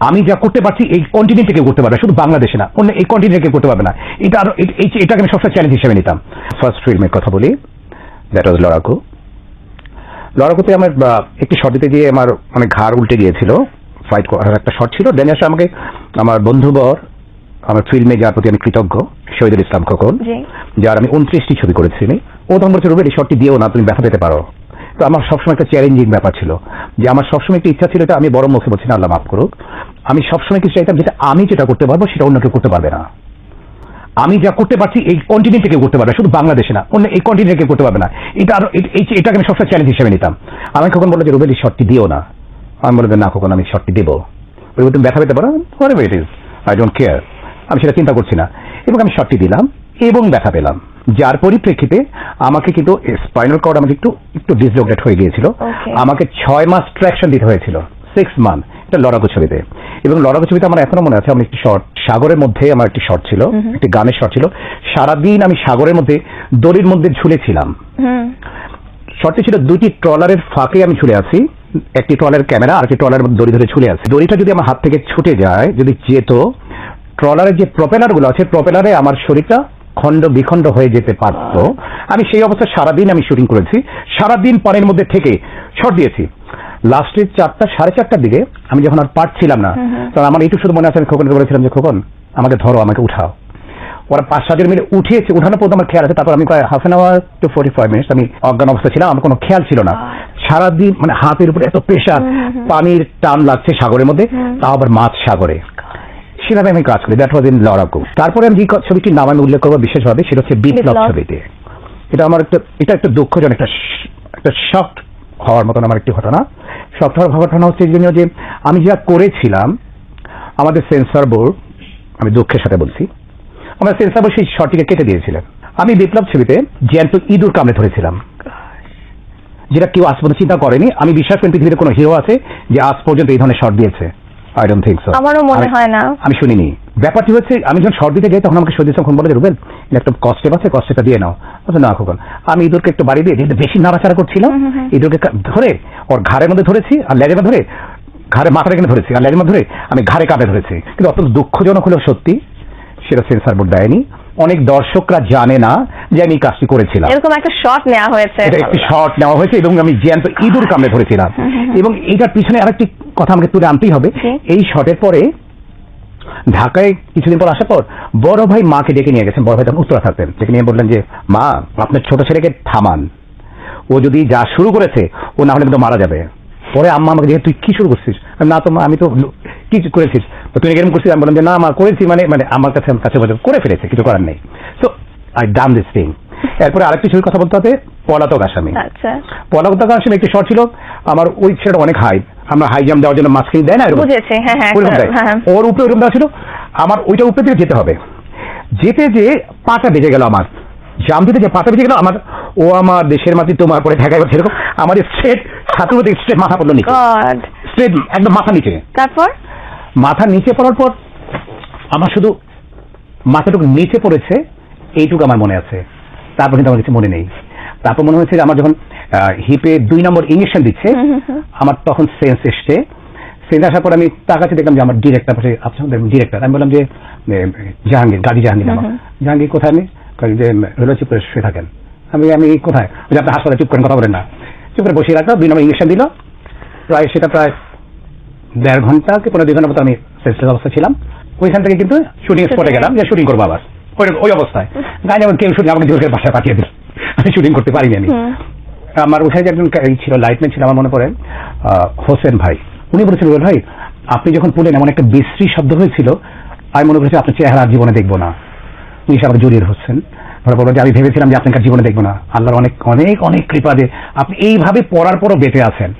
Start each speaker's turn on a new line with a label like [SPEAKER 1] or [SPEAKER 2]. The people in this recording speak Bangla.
[SPEAKER 1] আমি যা করতে পারছি এই কন্টিনেন্টে কেউ করতে পারবে না, শুধু বাংলাদেশে না অন্য এই কন্টিনেন্টে কেউ করতে পারবে না। এটা আরও এই- এটাকে আমি সবসময় চ্যালেঞ্জ হিসেবে নিতাম। ফার্স্ট ফিল্মের কথা বলি দ্যাট ওয়াজ লড়াকু। লড়াকুতে আমার একটি শট দিতে গিয়ে আমার মানে ঘাড় উল্টে গিয়েছিল ফাইট করার একটা শট ছিল। দেন এসে আমাকে আমার বন্ধুবর আমার ফিল্মে যার প্রতি আমি কৃতজ্ঞ শহীদুল ইসলাম খোকন যার আমি উনত্রিশটি ছবি করেছি ও তখন বলছে রুবেল এই শটটি দিয়েও না তুমি ব্যথা পেতে পারো। তো আমার সবসময় একটা চ্যালেঞ্জিং ব্যাপার ছিল যে আমার সবসময় একটা ইচ্ছা ছিল এটা আমি বড় মুখে বলছি না আল্লাহ মাফ করুক। আমি সবসময় কিছু চাইতাম যেটা আমি যেটা করতে পারব সেটা অন্য কেউ করতে পারবে না। আমি যা করতে পারছি এই কন্টিনেন্টে কেউ করতে পারবে না, শুধু বাংলাদেশে না অন্য এই কন্টিনেন্টে কেউ করতে পারবে না। এটা আরও এটাকে আমি সবসময় চ্যালেঞ্জ হিসেবে নিতাম। আমি কখন বলল যে রুবেল এই শটটি দিও না। আমি বলব না কখন আমি শটটি দেবো? বলব তুমি ব্যথা পেতে পারো it is I don't care আমি সেটা চিন্তা করছি না। এবং আমি শটটি দিলাম এবং ব্যথা পেলাম। যার পরিপ্রেক্ষিতে আমাকে কিন্তু স্পাইনাল কর্ড আমাকে একটু একটু ডিসলোকেট হয়ে গিয়েছিল। আমাকে ছয় মাস ট্র্যাকশন দিতে হয়েছিল সিক্স মান্থ এটা লড়াকু ছবিতে। এবং লড়াকু ছবিতে আমার এখনও মনে আছে আমার একটি শর্ট সাগরের মধ্যে আমার একটি শর্ট ছিল একটি গানের শর্ট ছিল। সারাদিন আমি সাগরের মধ্যে দড়ির মধ্যে ঝুলেছিলাম। শর্টটি ছিল দুটি ট্রলারের ফাঁকে আমি ঝুলে আছি একটি ট্রলার ক্যামেরা আর একটি ট্রলারের মধ্যে দড়ি ধরে ঝুলে আছে। দড়িটা যদি আমার হাত থেকে ছুটে যায় যদি যেত ট্রলারের যে প্রপেলারগুলো আছে প্রপেলারে আমার শরীরটা খণ্ড বিখণ্ড হয়ে যেতে পারত। আমি সেই অবস্থায় সারাদিন আমি শুটিং করেছি। সারাদিন পানির মধ্যে থেকে শট দিয়েছি। লাস্টের চারটা সাড়ে চারটার দিকে আমি যখন আর পারছিলাম না তখন আমার এইটুকু শুধু মনে আছে আমি খোকনকে বলেছিলাম যে খোকন আমাকে ধরো আমাকে উঠাও। ওরা পাঁচ সাতজন মিলে উঠিয়েছে উঠানো পর্যন্ত আমার খেয়াল আছে। তারপর আমি প্রায় half an hour to forty five minutes আমি অজ্ঞান অবস্থা ছিলাম আমার কোনো খেয়াল ছিল না। সারাদিন মানে হাতের উপরে এত প্রেশার পানির টান লাগছে সাগরের মধ্যে তাও আবার মাছ সাগরে। সেভাবে আমি কাজ করি দ্যাট ওয়াজ ইন লড়াকু তারপরে আমি যে ছবিটির নাম আমি উল্লেখ করব বিশেষভাবে সেটা হচ্ছে বিপ্লব। ছবিতে। এটা আমার একটা এটা একটা দুঃখজনক একটা একটা শক হওয়ার মতন আমার একটি ঘটনা। হওয়ার ঘটনা হচ্ছে এই জন্য যে আমি যা করেছিলাম আমাদের সেন্সর বোর্ড আমি দুঃখের সাথে বলছি আমার সেন্সর বোর্ড সেই শটটিকে কেটে দিয়েছিলেন। আমি বিপ্লব ছবিতে জ্যান্ত ইঁদুর কামড়ে ধরেছিলাম। যেটা কেউ আজ পর্যন্ত চিন্তা করেনি। আমি বিশ্বাস করি পৃথিবীতে কোনো হিরো আছে যে আজ পর্যন্ত এই ধরনের শট দিয়েছে। আই ডোন্ট থিঙ্ক সো
[SPEAKER 2] আমারও মনে হয় না।
[SPEAKER 1] আমি শুনিনি। ব্যাপারটি হচ্ছে আমি যখন শর্ট দিতে যাই তখন আমাকে সজিত যখন বলে রুবেল এটা একটা কস্টেপ আছে কস্টেপটা দিয়ে নাও। বলছে না খোকন। আমি ইঁদুরকে একটু বাড়ি দিয়ে যেহেতু বেশি নাড়াচাড়া করছিলাম ইঁদুরকে ধরে ওর ঘাড়ের মধ্যে ধরেছি আর লেজের ধরে ঘাড়ে মাথার এখানে ধরেছি আর লেজের মধ্যে ধরে আমি ঘাড়ে কাঁধে ধরেছি। কিন্তু অত্যন্ত দুঃখজনক হলেও সত্যি সেটা সেন্সার বোর্ড দেয়নি। অনেক দর্শকরা জানে না যে আমি কাজটি করেছিলাম।
[SPEAKER 2] এরকম একটা শট নেওয়া হয়েছে।
[SPEAKER 1] এটা একটি শট নেওয়া হয়েছে এবং আমি জ্যান্ত ইঁদুর কামড়ে ধরেছিলাম। এবং এটার পিছনে আরেকটি কথা আমাকে তুলে আনতেই হবে। এই শটের পরে ঢাকায় কিছুদিন পর আসার পর বড় ভাই মাকে ডেকে নিয়ে গেছেন। বড় ভাই তখন উত্তরা থাকতেন। ডেকে নিয়ে বললেন যে মা আপনার ছোট ছেলেকে থামান। ও যদি যা শুরু করেছে ও না হলে কিন্তু মারা যাবে। পরে আম্মা আমাকে দেখে তুই কি শুরু করছিস? না তো মা, আমি তো কি করেছিস? তো তুই এরকম করছিস? আমি বললাম যে না মা করেছি মানে মানে আমার কাছে কাছে করে ফেলেছে কিছু করার নেই। So I done this thing এরপরে আরেকটি ছবির কথা বলতে হবে পলাতক আসামি।
[SPEAKER 2] আচ্ছা।
[SPEAKER 1] পলাতক আসামি একটি শর্ট ছিল আমার ওই ছেলেটা অনেক হাই আমরা হাই জাম্প দেওয়ার জন্য মাঝখানে দেয় না
[SPEAKER 2] বুঝেছি, হ্যাঁ, হ্যাঁ। হ্যাঁ।
[SPEAKER 1] ওর উপরে ওরকম দেওয়া ছিল আমার ওইটা উপরে থেকে যেতে হবে। যেতে যে পাটা বেজে গেল আমার। জাম দিতে যে পাটা বেজে গেল আমার ও আমার দেশের মাটি তোমার পরে ঢাকায় সেরকম আমার স্ট্রেট ছাত্র স্ট্রেট মাথা পড়ল নিচে। স্ট্রেট একদম মাথা নিচে।
[SPEAKER 2] তারপর?
[SPEAKER 1] মাথা নিচে পড়ার পর আমার শুধু মাথাটুকু নিচে পড়েছে এইটুকু আমার মনে আছে। তারপর কিন্তু আমার কিছু মনে নেই। তারপর মনে হয়েছে আমার যখন হিপে দুই নম্বর ইঞ্জেকশন দিচ্ছে আমার তখন সেন্স এসছে। সেন্স আসার পর আমি তাকাতে দেখলাম যে আমার ডিরেক্টর পাশে আপনার ডিরেক্টর আমি বললাম যে জাহাঙ্গীর গাড়ি জাহাঙ্গীর আমার জাহাঙ্গীর কোথায়? আমি যে রেলওয়ে চুপ করে শুয়ে থাকেন। আমি আমি কোথায়? ওই যে আপনি হাসপাতালে চুপ করেন কথা বলেন না। চুপ করে বসিয়ে রাখল দুই নম্বর ইঞ্জেকশন দিল। প্রায় সেটা প্রায় দেড় ঘণ্টা কি পনেরো দুই ঘণ্টার মতো আমি সেন্সলেস অবস্থা ছিলাম। ওইখান থেকে কিন্তু শুটিং স্পটে গেলাম যে শুটিং করব আবার। ওই অবস্থায়। গায়ে যেমন কেউ শুটিং আমাকে জোরের বাসায় পাঠিয়ে দিল। আমি শুটিং করতে পারিনি আমি। আমার ওখানে যে একজন ছিল লাইটম্যান ছিল আমার মনে পড়ে হোসেন ভাই। উনি বলেছিল ভাই আপনি যখন পড়লেন এমন একটা বিশ্রী শব্দ হয়েছিল আমি মনে করেছি আপনার চেহারা জীবনে দেখব না। উনি এসে আবার জড়িয়ে ধরছেন। ধরে যে আমি ভেবেছিলাম যে আপনার জীবনে দেখব না। আল্লাহর অনেক অনেক অনেক কৃপা যে আপনি এইভাবে পড়ার পরও বেঁচে আছেন।